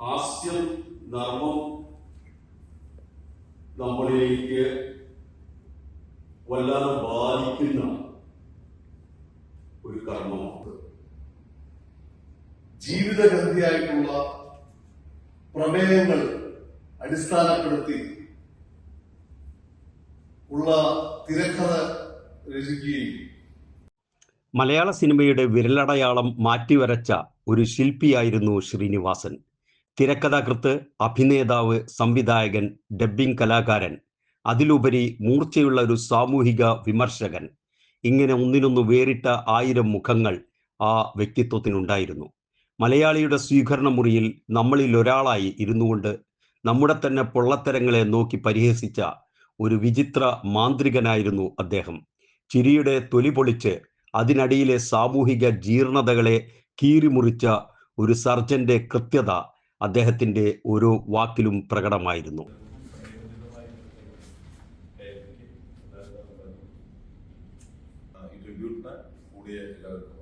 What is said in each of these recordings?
ഹാസ്യം നർമ്മം നമ്മളിലേക്ക് വല്ലാതെ ബാധിക്കുന്ന ഒരു കർമ്മമാണ്. ജീവിതഗന്ധിയായിട്ടുള്ള പ്രമേയങ്ങൾ അടിസ്ഥാനപ്പെടുത്തി ഉള്ള തിരക്കഥ രചിക്കുകയും മലയാള സിനിമയുടെ വിരലടയാളം മാറ്റിവരച്ച ഒരു ശില്പിയായിരുന്നു ശ്രീനിവാസൻ. തിരക്കഥാകൃത്ത് അഭിനേതാവ് സംവിധായകൻ ഡബ്ബിംഗ് കലാകാരൻ അതിലുപരി മൂർച്ചയുള്ള ഒരു സാമൂഹിക വിമർശകൻ. ഇങ്ങനെ ഒന്നിനൊന്ന് വേറിട്ട ആയിരം മുഖങ്ങൾ ആ വ്യക്തിത്വത്തിനുണ്ടായിരുന്നു. മലയാളിയുടെ സ്വീകരണ മുറിയിൽ നമ്മളിൽ ഒരാളായി ഇരുന്നുകൊണ്ട് നമ്മുടെ തന്നെ പൊള്ളത്തരങ്ങളെ നോക്കി പരിഹസിച്ച ഒരു വിചിത്ര മാന്ത്രികനായിരുന്നു അദ്ദേഹം. ചിരിയുടെ തൊലി പൊളിച്ച് അതിനടിയിലെ സാമൂഹിക ജീർണതകളെ കീറിമുറിച്ച ഒരു സർജന്റെ കൃത്യത അദ്ദേഹത്തിന്റെ ഓരോ വാക്കിലും പ്രകടമായിരുന്നു. എല്ലാവർക്കും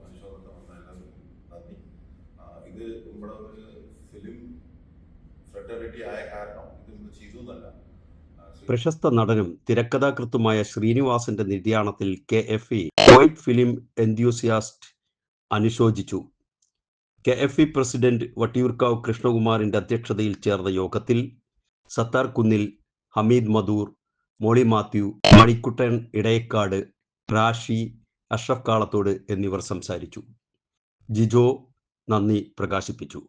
ഇത് ഫിലിം ആയ കാരണം ഇത് ചെയ്തു എന്നല്ല പ്രശസ്ത നടനും തിരക്കഥാകൃത്തുമായ ശ്രീനിവാസന്റെ നിര്യാണത്തിൽ K F E white film enthusiast അനുശോചിച്ചു. K F E president Vattiyoorkavu കൃഷ്ണകുമാറിന്റെ അധ്യക്ഷതയിൽ ചേർന്ന യോഗത്തിൽ സത്താർ കുന്നിൽ ഹമീദ് മധൂർ മോളി മാത്യു മണിക്കുട്ടൻ ഇടയക്കാട് റാഷി അഷ്റഫ് കാളത്തോട് എന്നിവർ സംസാരിച്ചു. ജിജോ നന്ദി പ്രകാശിപ്പിച്ചു.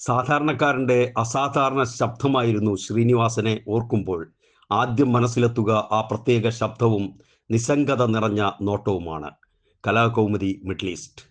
സാധാരണക്കാരന്റെ അസാധാരണ ശബ്ദമായിരുന്നു ശ്രീനിവാസനെ ഓർക്കുമ്പോൾ ആദ്യം മനസ്സിലെത്തുക ആ പ്രത്യേക ശബ്ദവും നിസ്സംഗത നിറഞ്ഞ നോട്ടവുമാണ്. Kalakaumudi middle east.